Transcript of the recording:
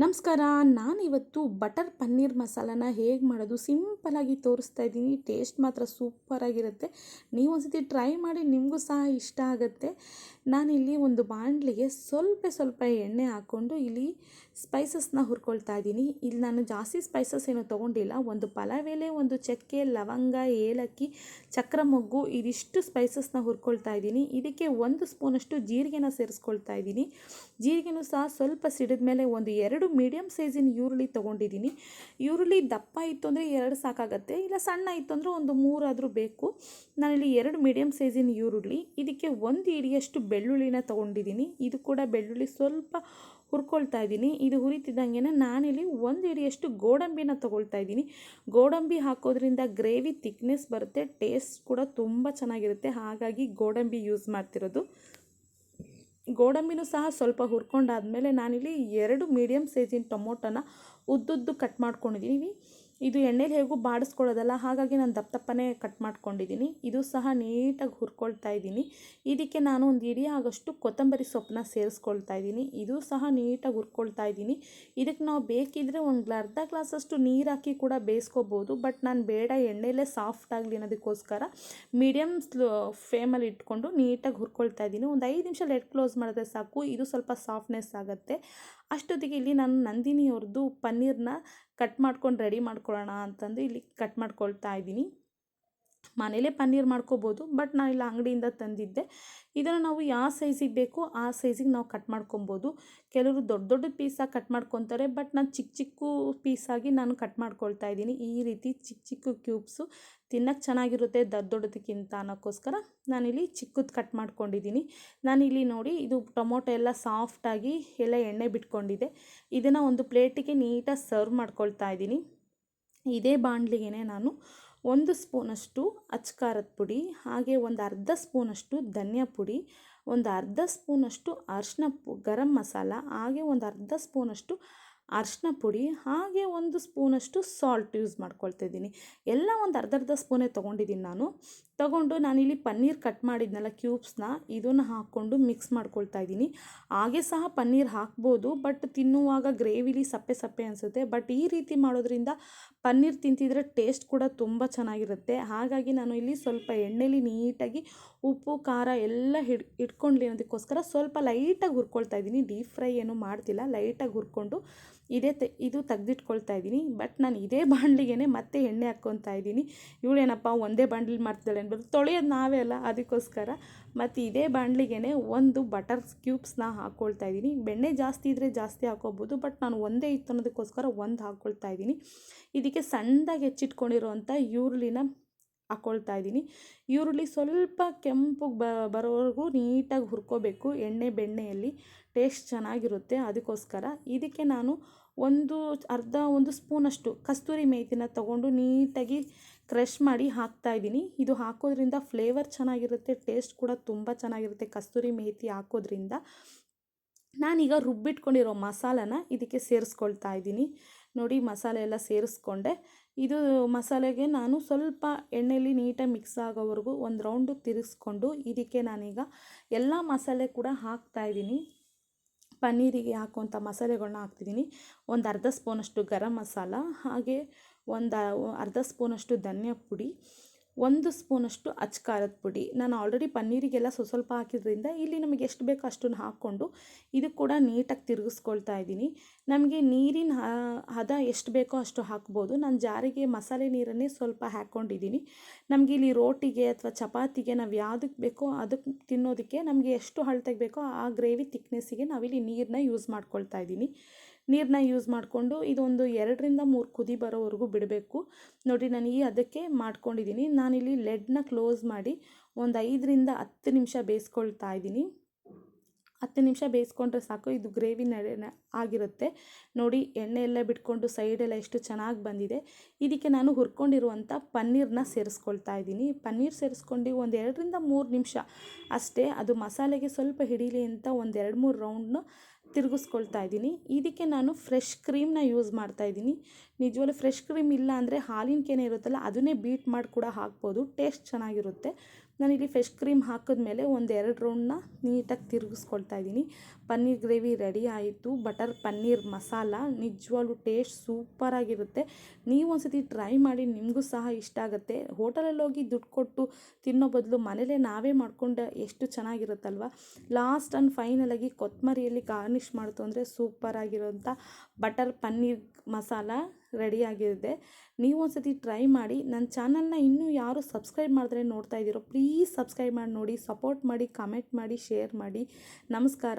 ನಮಸ್ಕಾರ, ನಾನಿವತ್ತು ಬಟರ್ ಪನ್ನೀರ್ ಮಸಾಲನ ಹೇಗೆ ಮಾಡೋದು ಸಿಂಪಲಾಗಿ ತೋರಿಸ್ತಾ ಇದ್ದೀನಿ. ಟೇಸ್ಟ್ ಮಾತ್ರ ಸೂಪರಾಗಿರುತ್ತೆ. ನೀವು ಒಂದ್ಸತಿ ಟ್ರೈ ಮಾಡಿ, ನಿಮಗೂ ಸಹ ಇಷ್ಟ ಆಗುತ್ತೆ. ನಾನಿಲ್ಲಿ ಒಂದು ಬಾಣಲಿಗೆ ಸ್ವಲ್ಪ ಸ್ವಲ್ಪ ಎಣ್ಣೆ ಹಾಕ್ಕೊಂಡು ಇಲ್ಲಿ ಸ್ಪೈಸಸ್ನ ಹುರ್ಕೊಳ್ತಾ ಇದ್ದೀನಿ. ಇಲ್ಲಿ ನಾನು ಜಾಸ್ತಿ ಸ್ಪೈಸಸ್ ಏನು ತೊಗೊಂಡಿಲ್ಲ. ಒಂದು ಪಲಾವೇಲೆ ಒಂದು ಚಕ್ಕೆ, ಲವಂಗ, ಏಲಕ್ಕಿ, ಚಕ್ರ ಮೊಗ್ಗು, ಇದಿಷ್ಟು ಸ್ಪೈಸಸ್ನ ಹುರ್ಕೊಳ್ತಾ ಇದ್ದೀನಿ. ಇದಕ್ಕೆ ಒಂದು ಸ್ಪೂನಷ್ಟು ಜೀರಿಗೆನ ಸೇರಿಸ್ಕೊಳ್ತಾ ಇದ್ದೀನಿ. ಜೀರಿಗೆನೂ ಸಹ ಸ್ವಲ್ಪ ಸಿಡಿದ ಮೇಲೆ ಒಂದು ಎರಡು ಮೀಡಿಯಮ್ ಸೈಜಿನ ಈರುಳ್ಳಿ ತೊಗೊಂಡಿದ್ದೀನಿ. ಈರುಳ್ಳಿ ದಪ್ಪ ಇತ್ತು ಅಂದರೆ ಎರಡು ಸಾಕಾಗತ್ತೆ, ಇಲ್ಲ ಸಣ್ಣ ಇತ್ತು ಅಂದರೆ ಒಂದು ಮೂರಾದರೂ ಬೇಕು. ನಾನಿಲ್ಲಿ ಎರಡು ಮೀಡಿಯಮ್ ಸೈಜಿನ ಈರುಳ್ಳಿ, ಇದಕ್ಕೆ ಒಂದು ಇಡಿಯಷ್ಟು ಬೆಳ್ಳುಳ್ಳಿನ ತೊಗೊಂಡಿದ್ದೀನಿ. ಇದು ಕೂಡ ಬೆಳ್ಳುಳ್ಳಿ ಸ್ವಲ್ಪ ಹುರ್ಕೊಳ್ತಾ ಇದ್ದೀನಿ. ಇದು ಹುರಿತಿದ್ದಂಗೆ ನಾನಿಲ್ಲಿ ಒಂದು ಇಡಿಯಷ್ಟು ಗೋಡಂಬಿನ ತೊಗೊಳ್ತಾ ಇದ್ದೀನಿ. ಗೋಡಂಬಿ ಹಾಕೋದ್ರಿಂದ ಗ್ರೇವಿ ತಿಕ್ನೆಸ್ ಬರುತ್ತೆ ಟೇಸ್ಟ್ ಕೂಡ ತುಂಬ ಚೆನ್ನಾಗಿರುತ್ತೆ. ಹಾಗಾಗಿ ಗೋಡಂಬಿ ಯೂಸ್ ಮಾಡ್ತಿರೋದು. ಗೋಡಂಬಿನೂ ಸಹ ಸ್ವಲ್ಪ ಹುರ್ಕೊಂಡಾದ್ಮೇಲೆ ನಾನಿಲ್ಲಿ ಎರಡು ಮೀಡಿಯಮ್ ಸೈಜಿನ ಟೊಮೊಟೊನ ಉದ್ದುದ್ದು ಕಟ್ ಮಾಡ್ಕೊಂಡಿದ್ದೀನಿ ಇದು ಎಣ್ಣೆಲಿ ಹೇಗೂ ಬಾಡಿಸ್ಕೊಳ್ಳೋದಲ್ಲ, ಹಾಗಾಗಿ ನಾನು ದಪ್ಪ ದಪ್ಪನೇ ಕಟ್ ಮಾಡ್ಕೊಂಡಿದ್ದೀನಿ ಇದು ಸಹ ನೀಟಾಗಿ ಹುರ್ಕೊಳ್ತಾ ಇದ್ದೀನಿ ಇದಕ್ಕೆ ನಾನು ಒಂದು ಇಡೀ ಆಗಷ್ಟು ಕೊತ್ತಂಬರಿ ಸೊಪ್ಪನ್ನ ಸೇರಿಸ್ಕೊಳ್ತಾ ಇದ್ದೀನಿ ಇದು ಸಹ ನೀಟಾಗಿ ಹುರ್ಕೊಳ್ತಾ ಇದ್ದೀನಿ ಇದಕ್ಕೆ ನಾವು ಬೇಕಿದ್ದರೆ ಒಂದು ಅರ್ಧ ಗ್ಲಾಸಷ್ಟು ನೀರು ಹಾಕಿ ಕೂಡ ಬೇಯಿಸ್ಕೋಬೋದು, ಬಟ್ ನಾನು ಬೇಡ ಎಣ್ಣೆಲೇ ಸಾಫ್ಟ್ ಆಗಲಿ ಅನ್ನೋದಕ್ಕೋಸ್ಕರ ಮೀಡಿಯಮ್ ಸ್ಲೋ ಫ್ಲೇಮಲ್ಲಿ ಇಟ್ಕೊಂಡು ನೀಟಾಗಿ ಹುರ್ಕೊಳ್ತಾ ಇದ್ದೀನಿ ಒಂದು ಐದು ನಿಮಿಷ ಲೆಟ್ ಕ್ಲೋಸ್ ಮಾಡಿದ್ರೆ ಸಾಕು. ಇದು ಸ್ವಲ್ಪ ಸಾಫ್ಟ್ನೆಸ್ ಆಗುತ್ತೆ. ಅಷ್ಟೊತ್ತಿಗೆ ಇಲ್ಲಿ ನಾನು ನಂದಿನಿ ಅವ್ರದ್ದು ಪನ್ನೀರ್ನ ಕಟ್ ಮಾಡ್ಕೊಂಡು ರೆಡಿ ಮಾಡ್ಕೊಳ್ಳೋಣ ಅಂತಂದು ಇಲ್ಲಿ ಕಟ್ ಮಾಡ್ಕೊಳ್ತಾ ಇದ್ದೀನಿ. ಮನೇಲೇ ಪನ್ನೀರ್ ಮಾಡ್ಕೋಬೋದು, ಬಟ್ ನಾನು ಇಲ್ಲಿ ಅಂಗಡಿಯಿಂದ ತಂದಿದ್ದೆ. ಇದನ್ನು ನಾವು ಯಾವ ಸೈಜಿಗೆ ಬೇಕೋ ಆ ಸೈಜಿಗೆ ನಾವು ಕಟ್ ಮಾಡ್ಕೊಬೋದು. ಕೆಲವರು ದೊಡ್ಡ ದೊಡ್ಡ ಪೀಸಾಗಿ ಕಟ್ ಮಾಡ್ಕೊತಾರೆ, ಬಟ್ ನಾನು ಚಿಕ್ಕ ಚಿಕ್ಕ ಪೀಸಾಗಿ ನಾನು ಕಟ್ ಮಾಡ್ಕೊಳ್ತಾ ಇದ್ದೀನಿ. ಈ ರೀತಿ ಚಿಕ್ಕ ಚಿಕ್ಕ ಕ್ಯೂಬ್ಸು ತಿನ್ನಕ್ಕೆ ಚೆನ್ನಾಗಿರುತ್ತೆ ದೊಡ್ಡ ದೊಡ್ಡದಕ್ಕಿಂತ ಅನ್ನೋಕ್ಕೋಸ್ಕರ ನಾನಿಲ್ಲಿ ಚಿಕ್ಕದು ಕಟ್ ಮಾಡ್ಕೊಂಡಿದ್ದೀನಿ. ನಾನಿಲ್ಲಿ ನೋಡಿ ಇದು ಟೊಮೊಟೊ ಎಲ್ಲ ಸಾಫ್ಟಾಗಿ ಎಲ್ಲ ಎಣ್ಣೆ ಬಿಟ್ಕೊಂಡಿದೆ. ಇದನ್ನು ಒಂದು ಪ್ಲೇಟಿಗೆ ನೀಟಾಗಿ ಸರ್ವ್ ಮಾಡ್ಕೊಳ್ತಾ ಇದ್ದೀನಿ. ಇದೇ ಬಾಣಲಿಗೆ ನಾನು ಒಂದು ಸ್ಪೂನಷ್ಟು ಅಚ್ಕಾರದ ಪುಡಿ, ಹಾಗೆ ಒಂದು ಅರ್ಧ ಸ್ಪೂನಷ್ಟು ಧನಿಯಾ ಪುಡಿ, ಒಂದು ಅರ್ಧ ಸ್ಪೂನಷ್ಟು ಅರಿಶಿನ ಪು, ಗರಂ ಮಸಾಲ, ಹಾಗೆ ಒಂದು ಅರ್ಧ ಸ್ಪೂನಷ್ಟು ಅರಿಶಿನ ಪುಡಿ, ಹಾಗೆ ಒಂದು ಸ್ಪೂನಷ್ಟು ಸಾಲ್ಟ್ ಯೂಸ್ ಮಾಡ್ಕೊಳ್ತಿದ್ದೀನಿ ಎಲ್ಲ ಒಂದು ಅರ್ಧ ಅರ್ಧ ಸ್ಪೂನೇ ತೊಗೊಂಡಿದ್ದೀನಿ ನಾನು. ತಗೊಂಡು ನಾನಿಲ್ಲಿ ಪನ್ನೀರ್ ಕಟ್ ಮಾಡಿದ್ನಲ್ಲ ಕ್ಯೂಬ್ಸ್ನ ಇದನ್ನು ಹಾಕ್ಕೊಂಡು ಮಿಕ್ಸ್ ಮಾಡ್ಕೊಳ್ತಾ ಇದ್ದೀನಿ. ಹಾಗೆ ಸಹ ಪನ್ನೀರ್ ಹಾಕ್ಬೋದು ಬಟ್ ತಿನ್ನುವಾಗ ಗ್ರೇವಿಲಿ ಸಪ್ಪೆ ಸಪ್ಪೆ ಅನಿಸುತ್ತೆ. ಬಟ್ ಈ ರೀತಿ ಮಾಡೋದ್ರಿಂದ ಪನ್ನೀರ್ ತಿಂತಿದ್ರೆ ಟೇಸ್ಟ್ ಕೂಡ ತುಂಬ ಚೆನ್ನಾಗಿರುತ್ತೆ. ಹಾಗಾಗಿ ನಾನು ಇಲ್ಲಿ ಸ್ವಲ್ಪ ಎಣ್ಣೆಲಿ ನೀಟಾಗಿ ಉಪ್ಪು, ಖಾರ ಎಲ್ಲ ಹಿಡ್ ಇಟ್ಕೊಂಡ್ಲಿ ಅನ್ನೋದಕ್ಕೋಸ್ಕರ ಸ್ವಲ್ಪ ಲೈಟಾಗಿ ಹುರ್ಕೊಳ್ತಾ ಇದ್ದೀನಿ. ಡೀಪ್ ಫ್ರೈ ಏನು ಮಾಡ್ತಿಲ್ಲ. ಲೈಟಾಗಿ ಹುರ್ಕೊಂಡು ಇದೇ ತೆ, ಇದು ತೆಗ್ದಿಟ್ಕೊಳ್ತಾ ಇದ್ದೀನಿ. ಬಟ್ ನಾನು ಇದೇ ಬಾಣಲಿಗೆ ಮತ್ತೆ ಎಣ್ಣೆ ಹಾಕ್ಕೊತಾ ಇದ್ದೀನಿ. ಇವಳೇನಪ್ಪ ಒಂದೇ ಬಾಣಲಿ ಮಾಡ್ತಿದ್ದಾಳೆ ಅನ್ಬೋದು. ತೊಳೆಯೋದು ನಾವೇ ಅಲ್ಲ, ಅದಕ್ಕೋಸ್ಕರ. ಮತ್ತು ಇದೇ ಬಾಣಲಿಗೆ ಒಂದು ಬಟರ್ ಕ್ಯೂಬ್ಸ್ನ ಹಾಕ್ಕೊಳ್ತಾ ಇದ್ದೀನಿ. ಬೆಣ್ಣೆ ಜಾಸ್ತಿ ಇದ್ದರೆ ಜಾಸ್ತಿ ಹಾಕೋಬೋದು ಬಟ್ ನಾನು ಒಂದೇ ಇತ್ತು ಅನ್ನೋದಕ್ಕೋಸ್ಕರ ಒಂದು ಹಾಕ್ಕೊಳ್ತಾ ಇದ್ದೀನಿ. ಇದಕ್ಕೆ ಸಣ್ಣದಾಗಿ ಹೆಚ್ಚಿಟ್ಕೊಂಡಿರೋವಂಥ ಈರುಳ್ಳಿನ ಹಾಕ್ಕೊಳ್ತಾ ಇದ್ದೀನಿ. ಈರುಳ್ಳಿ ಸ್ವಲ್ಪ ಕೆಂಪಗೆ ಬರೋವರೆಗೂ ನೀಟಾಗಿ ಹುರ್ಕೋಬೇಕು. ಎಣ್ಣೆ ಬೆಣ್ಣೆಯಲ್ಲಿ ಟೇಸ್ಟ್ ಚೆನ್ನಾಗಿರುತ್ತೆ ಅದಕ್ಕೋಸ್ಕರ. ಇದಕ್ಕೆ ನಾನು ಒಂದು ಅರ್ಧ ಒಂದು ಸ್ಪೂನಷ್ಟು ಕಸ್ತೂರಿ ಮೇಥಿನ ತಗೊಂಡು ನೀಟಾಗಿ ಕ್ರಷ್ ಮಾಡಿ ಹಾಕ್ತಾ ಇದ್ದೀನಿ. ಇದು ಹಾಕೋದ್ರಿಂದ ಫ್ಲೇವರ್ ಚೆನ್ನಾಗಿರುತ್ತೆ, ಟೇಸ್ಟ್ ಕೂಡ ತುಂಬ ಚೆನ್ನಾಗಿರುತ್ತೆ ಕಸ್ತೂರಿ ಮೇತಿ ಹಾಕೋದ್ರಿಂದ. ನಾನೀಗ ರುಬ್ಬಿಟ್ಕೊಂಡಿರೋ ಮಸಾಲನ ಇದಕ್ಕೆ ಸೇರಿಸ್ಕೊಳ್ತಾ ಇದ್ದೀನಿ. ನೋಡಿ ಮಸಾಲೆ ಎಲ್ಲ ಸೇರಿಸ್ಕೊಂಡೆ. ಇದು ಮಸಾಲೆಗೆ ನಾನು ಸ್ವಲ್ಪ ಎಣ್ಣೆಯಲ್ಲಿ ನೀಟಾಗಿ ಮಿಕ್ಸ್ ಆಗೋವರೆಗೂ ಒಂದು ರೌಂಡು ತಿರುಗಿಸ್ಕೊಂಡು ಇದಕ್ಕೆ ನಾನೀಗ ಎಲ್ಲ ಮಸಾಲೆ ಕೂಡ ಹಾಕ್ತಾ ಇದ್ದೀನಿ. ಪನ್ನೀರಿಗೆ ಹಾಕುವಂಥ ಮಸಾಲೆಗಳನ್ನ ಹಾಕ್ತಿದ್ದೀನಿ. ಒಂದು ಅರ್ಧ ಸ್ಪೂನಷ್ಟು ಗರಂ ಮಸಾಲ, ಹಾಗೆ ಒಂದು ಅರ್ಧ ಸ್ಪೂನಷ್ಟು ಧನಿಯಾ ಪುಡಿ ಒಂದು ಸ್ಪೂನಷ್ಟು ಅಚ್ಕಾರದ ಪುಡಿ. ನಾನು ಆಲ್ರೆಡಿ ಪನ್ನೀರಿಗೆಲ್ಲ ಸ್ವಲ್ಪ ಸ್ವಲ್ಪ ಹಾಕಿದ್ರಿಂದ ಇಲ್ಲಿ ನಮಗೆ ಎಷ್ಟು ಬೇಕೋ ಅಷ್ಟನ್ನು ಹಾಕ್ಕೊಂಡು ಇದು ಕೂಡ ನೀಟಾಗಿ ತಿರುಗಿಸ್ಕೊಳ್ತಾ ಇದ್ದೀನಿ. ನಮಗೆ ನೀರಿನ ಹದ ಎಷ್ಟು ಬೇಕೋ ಅಷ್ಟು ಹಾಕ್ಬೋದು. ನಾನು ಜಾರಿಗೆ ಮಸಾಲೆ ನೀರನ್ನೇ ಸ್ವಲ್ಪ ಹಾಕ್ಕೊಂಡಿದ್ದೀನಿ. ನಮಗೆ ಇಲ್ಲಿ ರೋಟಿಗೆ ಅಥವಾ ಚಪಾತಿಗೆ ನಾವು ಯಾವುದಕ್ಕೆ ಬೇಕೋ ಅದಕ್ಕೆ ತಿನ್ನೋದಕ್ಕೆ ನಮಗೆ ಎಷ್ಟು ಅಳತೆಗೆ ಬೇಕೋ ಆ ಗ್ರೇವಿ ತಿಕ್ನೆಸ್ಸಿಗೆ ನಾವಿಲ್ಲಿ ನೀರನ್ನ ಯೂಸ್ ಮಾಡ್ಕೊಳ್ತಾ ಇದ್ದೀನಿ. ನೀರನ್ನ ಯೂಸ್ ಮಾಡಿಕೊಂಡು ಇದೊಂದು ಎರಡರಿಂದ ಮೂರು ಕುದಿ ಬರೋವರೆಗೂ ಬಿಡಬೇಕು. ನೋಡಿ, ನಾನು ಈ ಅದಕ್ಕೆ ಮಾಡ್ಕೊಂಡಿದ್ದೀನಿ ನಾನಿಲ್ಲಿ ಲೆಡ್ನ ಕ್ಲೋಸ್ ಮಾಡಿ ಒಂದು ಐದರಿಂದ ಹತ್ತು ನಿಮಿಷ ಬೇಯಿಸ್ಕೊಳ್ತಾ ಇದ್ದೀನಿ ಹತ್ತು ನಿಮಿಷ ಬೇಯಿಸ್ಕೊಂಡ್ರೆ ಸಾಕು, ಇದು ಗ್ರೇವಿ ಆಗಿರುತ್ತೆ. ನೋಡಿ, ಎಣ್ಣೆ ಎಲ್ಲ ಬಿಟ್ಕೊಂಡು ಸೈಡೆಲ್ಲ ಎಷ್ಟು ಚೆನ್ನಾಗಿ ಬಂದಿದೆ. ಇದಕ್ಕೆ ನಾನು ಹುರ್ಕೊಂಡಿರುವಂಥ ಪನ್ನೀರನ್ನ ಸೇರಿಸ್ಕೊಳ್ತಾ ಇದ್ದೀನಿ ಪನ್ನೀರ್ ಸೇರಿಸ್ಕೊಂಡು ಒಂದು ಎರಡರಿಂದ ಮೂರು ನಿಮಿಷ ಅಷ್ಟೇ, ಅದು ಮಸಾಲೆಗೆ ಸ್ವಲ್ಪ ಹಿಡೀಲಿ ಅಂತ ಒಂದು ಎರಡು ಮೂರು ರೌಂಡ್ನ ತಿರುಗಿಸ್ಕೊಳ್ತಾ ಇದ್ದೀನಿ. ಇದಕ್ಕೆ ನಾನು ಫ್ರೆಶ್ ಕ್ರೀಮ್ನ ಯೂಸ್ ಮಾಡ್ತಾ ಇದ್ದೀನಿ. ನಿಜವಾಗ್ಲೂ ಫ್ರೆಶ್ ಕ್ರೀಮ್ ಇಲ್ಲ ಅಂದರೆ ಹಾಲಿನ ಕೆನೆ ಇರುತ್ತಲ್ಲ, ಅದನ್ನೇ ಬೀಟ್ ಮಾಡಿ ಕೂಡ ಹಾಕ್ಬೋದು. ಟೇಸ್ಟ್ ಚೆನ್ನಾಗಿರುತ್ತೆ. ನಾನಿಲ್ಲಿ ಫ್ರೆಶ್ ಕ್ರೀಮ್ ಹಾಕಿದ್ಮೇಲೆ ಒಂದು ಎರಡು ರೌಂಡ್ನ ನೀಟಾಗಿ ತಿರುಗಿಸ್ಕೊಳ್ತಾ ಇದ್ದೀನಿ. ಪನ್ನೀರ್ ಗ್ರೇವಿ ರೆಡಿ ಆಯಿತು. ಬಟರ್ ಪನ್ನೀರ್, ಮಸಾಲ, ನಿಜವಾಗ್ಲೂ ಟೇಸ್ಟ್ ಸೂಪರಾಗಿರುತ್ತೆ ನೀವು ಒಂದ್ಸತಿ ಟ್ರೈ ಮಾಡಿ ನಿಮಗೂ ಸಹ ಇಷ್ಟ ಆಗುತ್ತೆ. ಹೋಟೆಲಲ್ಲಿ ಹೋಗಿ ದುಡ್ಡು ಕೊಟ್ಟು ತಿನ್ನೋ ಬದಲು ಮನೇಲೇ ನಾವೇ ಮಾಡ್ಕೊಂಡು ಎಷ್ಟು ಚೆನ್ನಾಗಿರುತ್ತಲ್ವ? ಲಾಸ್ಟ್ ಆ್ಯಂಡ್ ಫೈನಲಾಗಿ ಕೊತ್ತಂಬರಿಯಲ್ಲಿ ಗಾರ್ನಿಷ್ ಮಾಡಿತು ಅಂದರೆ ಸೂಪರಾಗಿರೋಂಥ ಬಟರ್ ಪನ್ನೀರ್, ಮಸಾಲ ರೆಡಿಯಾಗಿದೆ ನೀವು ಒಂದ್ಸತಿ ಟ್ರೈ ಮಾಡಿ ನನ್ನ ಚಾನಲ್ನ ಇನ್ನೂ ಯಾರು ಸಬ್ಸ್ಕ್ರೈಬ್ ಮಾಡಿದ್ರೆ ನೋಡ್ತಾ ಇದ್ದೀರೋ ಪ್ಲೀಸ್ ಸಬ್ಸ್ಕ್ರೈಬ್ ಮಾಡಿ ನೋಡಿ ಸಪೋರ್ಟ್ ಮಾಡಿ ಕಮೆಂಟ್ ಮಾಡಿ ಶೇರ್ ಮಾಡಿ. ನಮಸ್ಕಾರ.